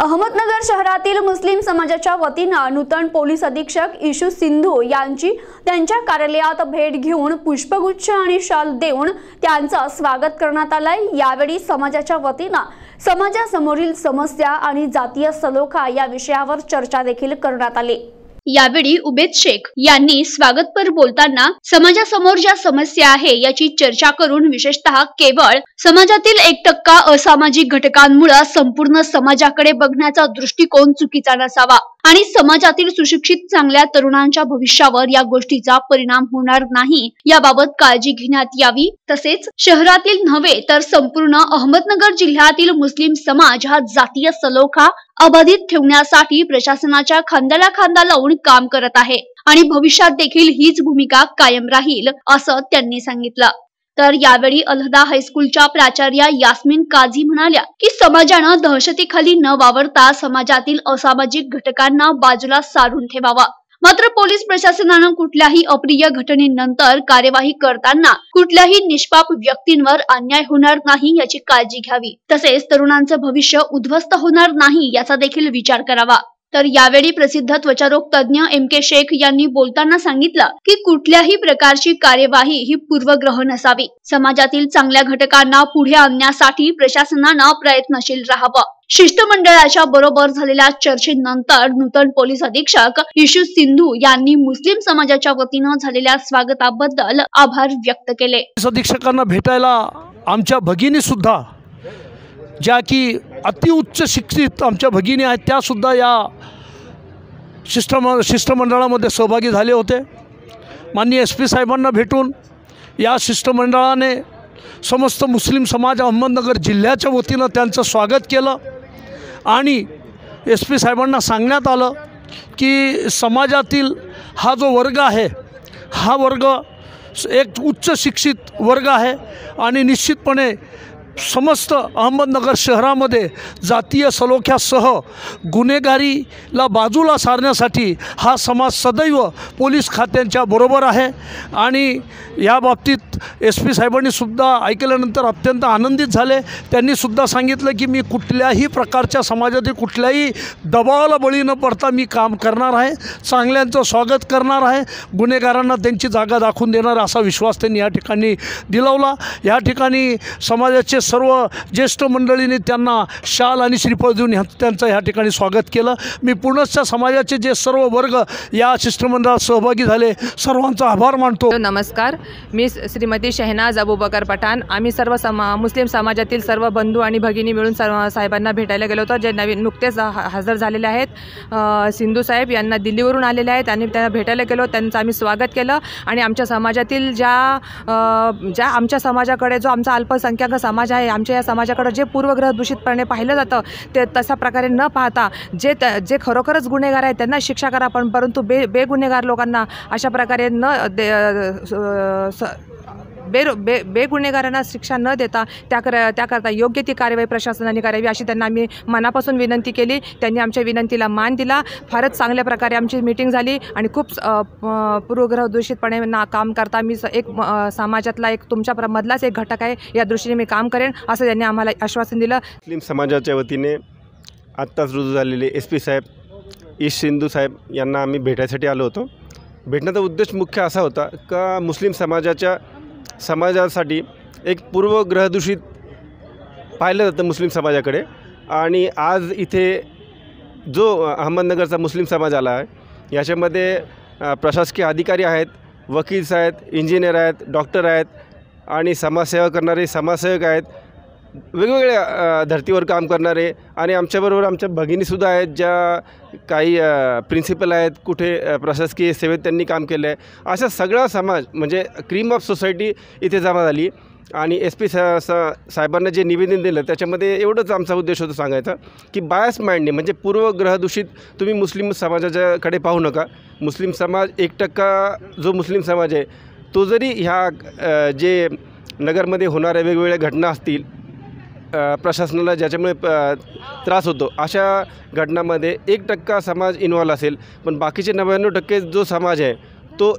अहमदनगर शहरातील मुस्लिम समाजाच्या वतीनं नूतन पोलीस अधीक्षक इशू सिंधू यांची त्यांच्या कार्यालयात भेट घेऊन पुष्पगुच्छ आणि शाल देऊन त्यांचं स्वागत करण्यात आलंय. यावेळी समाजाच्या वतीनं समाजासमोरील समस्या आणि जातीय सलोखा या विषयावर चर्चा देखील करण्यात आली. यावेळी उबेद शेख यांनी स्वागतपर बोलताना समाजासमोर ज्या समस्या आहे याची चर्चा करून विशेषतः केवळ समाजातील एक टक्का असामाजिक घटकांमुळे संपूर्ण समाजाकडे बघण्याचा दृष्टिकोन चुकीचा नसावा आणि समाजातील सुशिक्षित चांगल्या तरुणांच्या भविष्यावर या गोष्टीचा परिणाम होणार नाही याबाबत काळजी घेण्यात यावी. तसेच शहरातील नव्हे तर संपूर्ण अहमदनगर जिल्ह्यातील मुस्लिम समाज हा जातीय सलोखा अबाधित ठेवण्यासाठी प्रशासनाच्या खांद्याला खांदा लावून काम करत आहे आणि भविष्यात देखील हीच भूमिका कायम राहील असं त्यांनी सांगितलं. तर यावेळी अलहदा हायस्कूलच्या प्राचार्या यास्मिन काझी म्हणाल्या की समाजानं दहशतीखाली न वावरता समाजातील असामाजिक घटकांना बाजूला सारून ठेवावा. मात्र पोलीस प्रशासनानं कुठल्याही अप्रिय घटनेनंतर कार्यवाही करताना कुठल्याही निष्पाप व्यक्तींवर अन्याय होणार नाही याची काळजी घ्यावी. तसेच तरुणांचं भविष्य उद्ध्वस्त होणार नाही याचा देखील विचार करावा. तर यावेळी प्रसिद्ध त्वचारोग तज्ज्ञ एम के शेख यांनी बोलताना सांगितलं की कुठल्याही प्रकारची कार्यवाही ही पूर्वग्रह नसावी. समाजातील चांगल्या घटकांना पुढे आणण्यासाठी प्रशासनानं प्रयत्नशील राहावं. शिष्टमंडळाच्या बरोबर झालेल्या चर्चेनंतर नूतन पोलीस अधीक्षक यशू सिंधू यांनी मुस्लिम समाजाच्या वतीनं झालेल्या स्वागताबद्दल आभार व्यक्त केले. अधीक्षकांना भेटायला आमच्या भगिनी सुद्धा ज्या की अतिउच्च शिक्षित आमच्या भगिनी आहेत त्यासुद्धा या शिष्टम शिष्टमंडळामध्ये सहभागी झाले होते. माननीय एस पी साहेबांना भेटून या शिष्टमंडळाने समस्त मुस्लिम समाज अहमदनगर जिल्ह्याच्या वतीनं त्यांचं स्वागत केलं. आणि एस पी साहेबांना सांगण्यात आलं की समाजातील हा जो वर्ग आहे हा वर्ग एक उच्च शिक्षित वर्ग आहे आणि निश्चितपणे समस्त अहमदनगर शहरामध्ये जातीय सलोख्यासह गुन्हेगारीला बाजूला सारण्यासाठी हा समाज सदैव पोलीस खात्यांच्या बरोबर आहे. आणि या बाबतीत एस पी साहेबांनी सुद्धा ऐकल्यानंतर अत्यंत आनंदित झाले. त्यांनीसुद्धा सांगितलं की मी कुठल्याही प्रकारच्या समाजातील कुठल्याही दबावाला बळी न पडता मी काम करणार आहे. चांगल्यांचं स्वागत करणार आहे. गुन्हेगारांना त्यांची जागा दाखवून देणार असा विश्वास त्यांनी या ठिकाणी दिलावला. या ठिकाणी समाजाचे सर्व ज्येष्ठ मंडळींनी त्यांना शाल आणि श्रीफळ देऊन ह्या त्यांचं ह्या ठिकाणी स्वागत केलं. मी पूर्णच्या समाजाचे जे सर्व वर्ग या शिष्टमंडळात सहभागी झाले सर्वांचा आभार मानतो. नमस्कार. मी श्रीमती शहनाज अबूबकर पठाण. आम्ही सर्व समा मुस्लिम समाजातील सर्व बंधू आणि भगिनी मिळून सर्व साहेबांना भेटायला गेलो होतो. जे नवीन नुकतेच ह- हजर झालेले आहेत. सिंधू साहेब यांना दिल्लीवरून आलेले आहेत आणि त्यांना भेटायला गेलो. त्यांचं आम्ही स्वागत केलं आणि आमच्या समाजातील ज्या ज्या आमच्या समाजाकडे जो आमचा अल्पसंख्याक समाज आहे आमच्या या समाजाकडं जे पूर्वग्रह दूषितपणे पाहिलं जातं ते तशा प्रकारे न पाहता जे त जे खरोखरच गुन्हेगार आहेत त्यांना शिक्षा करा पण परंतु बे बेगुन्हेगार लोकांना अशा प्रकारे न दे स- बेरो बे बेगुन्हेगारांना शिक्षा न देता त्याकर त्याकरता योग्य ती कारवाई प्रशासनाने करावी अशी त्यांना आम्ही मनापासून विनंती केली. त्यांनी आमच्या विनंतीला मान दिला. फारच चांगल्या प्रकारे आमची मीटिंग झाली आणि खूप पूर्वग्रह दूषितपणे ना काम करता मी स- एक समाजातला एक तुमच्या प्र- मधलाच एक घटक आहे. या दृष्टीने मी काम करेन असं त्यांनी आम्हाला आश्वासन दिलं. मुस्लिम समाजाच्या वतीने आत्ताच रुजू झालेले एस पी साहेब ईश सिंधू साहेब यांना आम्ही भेटायसाठी आलो होतो. भेटण्याचा उद्देश मुख्य असा होता का मुस्लिम समाजाच्या समाजासाठी एक पूर्वग्रहदूषित पाहिलं जातं मुस्लिम समाजाकडे. आणि आज इथे जो अहमदनगरचा मुस्लिम समाज आला आहे याच्यामध्ये प्रशासकीय अधिकारी आहेत वकील्स आहेत इंजिनियर आहेत डॉक्टर आहेत आणि समाजसेवा करणारे समाजसेवक आहेत. वेगवेगळ्या धर्तीवर काम करणारे आणि आमच्याबरोबर आमच्या भगिनीसुद्धा आहेत ज्या काही प्रिन्सिपल आहेत कुठे प्रशासकीय सेवेत त्यांनी काम केलं आहे अशा सगळा समाज म्हणजे क्रीम ऑफ सोसायटी इथे जमा झाली. आणि एस पी सा सा साहेबांना जे निवेदन दिलं त्याच्यामध्ये एवढंच आमचा उद्देश होता सांगायचा की बायस माइंडने म्हणजे पूर्वग्रहदूषित तुम्ही मुस्लिम समाजाच्याकडे पाहू नका. मुस्लिम समाज एक टक्का जो मुस्लिम समाज आहे तो जरी ह्या जे नगरमध्ये होणाऱ्या वेगवेगळ्या घटना असतील प्रशासनाला ज्याच्यामुळे त्रास होतो अशा घटनामध्ये एक टक्का समाज इन्वॉल्व असेल पण बाकीचे नव्याण्णव टक्के जो समाज आहे तो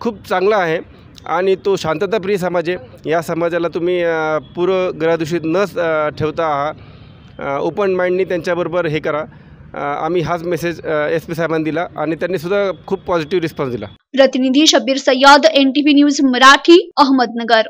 खूप चांगला आहे आणि तो शांतताप्रिय समाज आहे. या समाजाला तुम्ही अ, पूर्व ग्रहदूषित न ठेवता आहात. ओपन माइंडनी त्यांच्याबरोबर हे करा. आम्ही हाच मेसेज एस पी साहेबांनी दिला आणि त्यांनीसुद्धा खूप पॉझिटिव्ह रिस्पॉन्स दिला. प्रतिनिधी Shabir Sayyed N T V news Marathi Ahmednagar.